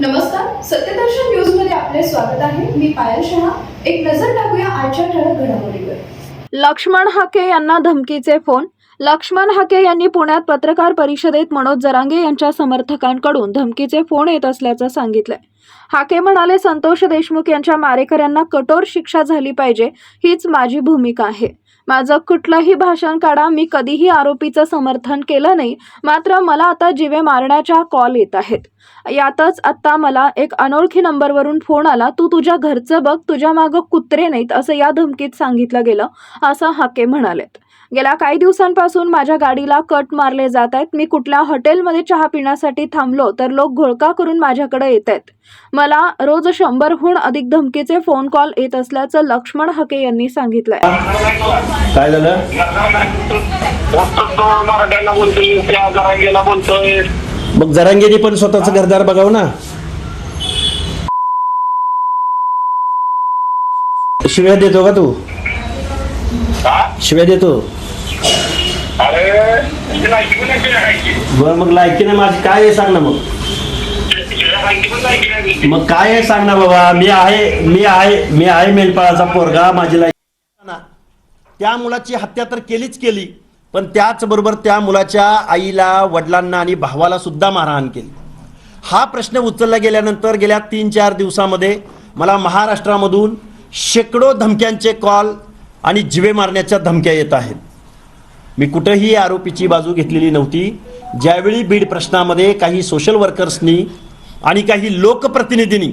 नमस्कार सत्यदर्शन न्यूजमध्ये आपले स्वागत आहे. मी पायल शहा. एक नजर टाकूया आजच्या ठळक घडामोडीवर. लक्ष्मण हाके यांना धमकीचे फोन लक्ष्मण हाके यांनी पुण्यात पत्रकार परिषदेत मनोज जरांगे यांच्या समर्थकांकडून धमकीचे फोन येत असल्याचं सांगितलंय. हाके म्हणाले संतोष देशमुख यांच्या मारेकऱ्यांना कठोर शिक्षा झाली पाहिजे हीच माझी भूमिका आहे. माझं कुठलंही भाषण काढा मी कधीही आरोपीचं समर्थन केलं नाही मात्र मला आता जीवे मारण्याच्या कॉल येत आहेत. यातच आत्ता मला एक अनोळखी नंबरवरून फोन आला तू तुझ्या घरचं बघ तुझ्या मागं कुत्रे नाहीत असं या धमकीत सांगितलं गेलं असं हाके म्हणालेत. गेल्या काही दिवसांपासून माझ्या गाडीला कट मारले जात आहेत. मी कुठल्या हॉटेलमध्ये चहा पिण्यासाठी थांबलो तर लोक घोळका करून माझ्याकडे येत आहेत. मला रोज शंभरहून अधिक धमकीचे फोन कॉल येत असल्याचं लक्ष्मण हके यांनी सांगितलंय. काय झालं? मग जरांगेने पण स्वतःच घरदार बघावं ना. शिव्या देतो का तू? हा? शिव्या देतो. ती लायकी नाही बरं मग लायकीने माझी काय आहे सांग ना मग. मग काय आहे सांग ना बाबा मी आहे मी आहे मी आहे मेंढपाळाचा पोरगा माझी लायकी त्या मुलाची हत्या तर केलीच केली पण त्याचबरोबर त्या मुलाच्या आईला वडिलांना आणि भावाला सुद्धा मारहाण केली. हा प्रश्न उचलला गेल्यानंतर गेल्या तीन चार दिवसामध्ये मला महाराष्ट्रामधून शेकडो धमक्यांचे कॉल आणि जिवे मारण्याच्या धमक्या येत आहेत. मी कुठंही आरोपीची बाजू घेतलेली नव्हती. ज्यावेळी बीड प्रश्नामध्ये काही सोशल वर्कर्सनी आणि काही लोकप्रतिनिधींनी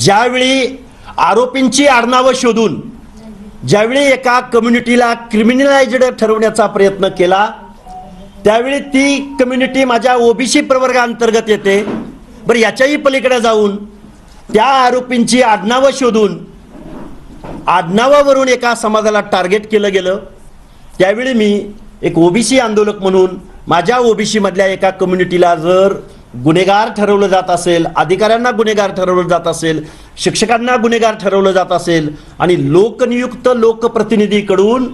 ज्यावेळी आरोपींची आडनावं शोधून ज्यावेळी एका कम्युनिटीला क्रिमिनलाइज्ड ठरवण्याचा प्रयत्न केला त्यावेळी ती कम्युनिटी माझ्या ओबीसी प्रवर्गाअंतर्गत येते. बरं याच्याही पलीकडे जाऊन त्या आरोपींची आडनावं शोधून आडनावावरून एका समाजाला टार्गेट केलं गेलं. त्यावेळी मी एक ओबीसी आंदोलक म्हणून माझ्या ओबीसीमधल्या एका कम्युनिटीला जर गुन्हेगार ठरवलं जात असेल अधिकाऱ्यांना गुन्हेगार ठरवलं जात असेल शिक्षकांना गुन्हेगार ठरवलं जात असेल आणि लोकनियुक्त लोकप्रतिनिधीकडून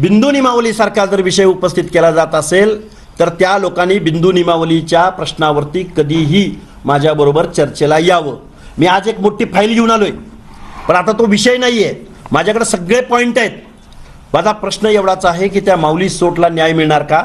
बिंदू निमावलीसारखा जर विषय उपस्थित केला जात असेल तर त्या लोकांनी बिंदू निमावलीच्या प्रश्नावरती कधीही माझ्याबरोबर चर्चेला यावं. मी आज एक मोठी फाईल घेऊन आलो आहे पण आता तो विषय नाही आहे माझ्याकडे सगळे पॉईंट आहेत. माझा प्रश्न एवढाच आहे की त्या माऊली सोटला न्याय मिळणार का?